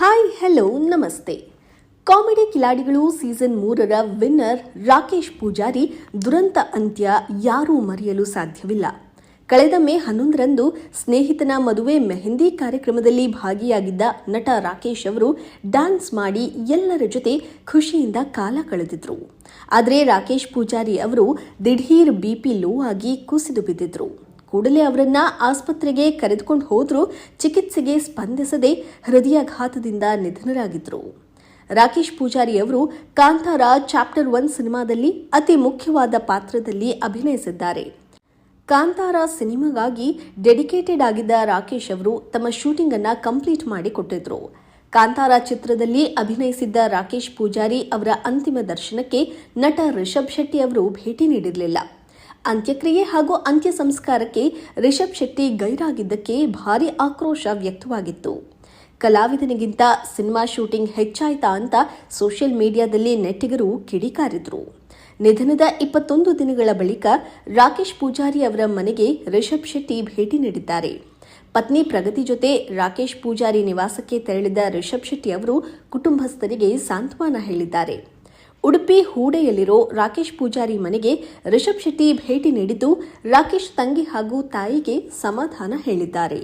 Hi hello ನಮಸ್ತೆ. Comedy ಕಿಲಾಡಿಗಳು season ಮೂರರ ವಿನ್ನರ್ ರಾಕೇಶ್ ಪೂಜಾರಿ ದುರಂತ ಅಂತ್ಯ ಯಾರೂ ಮರೆಯಲು ಸಾಧ್ಯವಿಲ್ಲ. ಕಳೆದ ಮೇ ಹನ್ನೊಂದರಂದು ಸ್ನೇಹಿತನ ಮದುವೆ ಮೆಹಂದಿ ಕಾರ್ಯಕ್ರಮದಲ್ಲಿ ಭಾಗಿಯಾಗಿದ್ದ ನಟ ರಾಕೇಶ್ ಅವರು ಡ್ಯಾನ್ಸ್ ಮಾಡಿ ಎಲ್ಲರ ಜೊತೆ ಖುಷಿಯಿಂದ ಕಾಲ ಕಳೆದಿದ್ರು. ಆದರೆ ರಾಕೇಶ್ ಪೂಜಾರಿ ಅವರು ದಿಢೀರ್ ಬಿಪಿ ಲೋ ಆಗಿ ಕುಸಿದು ಬಿದ್ದಿದ್ರು. ಕೂಡಲೇ ಅವರನ್ನ ಆಸ್ಪತ್ರೆಗೆ ಕರೆದುಕೊಂಡು ಹೋದರೂ, ಚಿಕಿತ್ಸೆಗೆ ಸ್ಪಂದಿಸದೆ ಹೃದಯಾಘಾತದಿಂದ ನಿಧನರಾಗಿದ್ದರು ರಾಕೇಶ್ ಪೂಜಾರಿ ಅವರು ಕಾಂತಾರ ಚಾಪ್ಟರ್ ಒನ್ ಸಿನಿಮಾದಲ್ಲಿ ಅತಿ ಮುಖ್ಯವಾದ ಪಾತ್ರದಲ್ಲಿ ಅಭಿನಯಿಸಿದ್ದಾರೆ. ಕಾಂತಾರ ಸಿನಿಮಾಗಾಗಿ ಡೆಡಿಕೇಟೆಡ್ ಆಗಿದ್ದ ರಾಕೇಶ್ ಅವರು ತಮ್ಮ ಶೂಟಿಂಗ್ ಅನ್ನ ಕಂಪ್ಲೀಟ್ ಮಾಡಿಕೊಟ್ಟಿದ್ರು ಕಾಂತಾರ ಚಿತ್ರದಲ್ಲಿ ಅಭಿನಯಿಸಿದ್ದ ರಾಕೇಶ್ ಪೂಜಾರಿ ಅವರ ಅಂತಿಮ ದರ್ಶನಕ್ಕೆ ನಟ ರಿಷಬ್ ಶೆಟ್ಟಿ ಅವರು ಭೇಟಿ ನೀಡಿರಲಿಲ್ಲ. ಅಂತ್ಯಕ್ರಿಯೆ ಹಾಗೂ ಅಂತ್ಯ ಸಂಸ್ಕಾರಕ್ಕೆ ರಿಷಬ್ ಶೆಟ್ಟಿ ಗೈರಾಗಿದ್ದಕ್ಕೆ ಭಾರಿ ಆಕ್ರೋಶ ವ್ಯಕ್ತವಾಗಿತ್ತು. ಕಲಾವಿದನಿಗಿಂತ ಸಿನಿಮಾ ಶೂಟಿಂಗ್ ಹೆಚ್ಚಾಯ್ತಾ ಅಂತ ಸೋಷಿಯಲ್ ಮೀಡಿಯಾದಲ್ಲಿ ನೆಟ್ಟಿಗರು ಕಿಡಿಕಾರಿದ್ರು. ನಿಧನದ ಇಪ್ಪತ್ತೊಂದು ದಿನಗಳ ಬಳಿಕ ರಾಕೇಶ್ ಪೂಜಾರಿ ಅವರ ಮನೆಗೆ ರಿಷಬ್ ಶೆಟ್ಟಿ ಭೇಟಿ ನೀಡಿದ್ದಾರೆ. ಪತ್ನಿ ಪ್ರಗತಿ ಜೊತೆ ರಾಕೇಶ್ ಪೂಜಾರಿ ನಿವಾಸಕ್ಕೆ ತೆರಳಿದ ರಿಷಬ್ ಶೆಟ್ಟಿ ಅವರು ಕುಟುಂಬಸ್ಥರಿಗೆ ಸಾಂತ್ವನ ಹೇಳಿದ್ದಾರೆ. ಉಡುಪಿ ಹೂಡೆಯಲ್ಲಿರೋ ರಾಕೇಶ್ ಪೂಜಾರಿ ಮನೆಗೆ ರಿಷಬ್ ಶೆಟ್ಟಿ ಭೇಟಿ ನೀಡಿದ್ದು ರಾಕೇಶ್ ತಂಗಿ ಹಾಗೂ ತಾಯಿಗೆ ಸಮಾಧಾನ ಹೇಳಿದ್ದಾರೆ.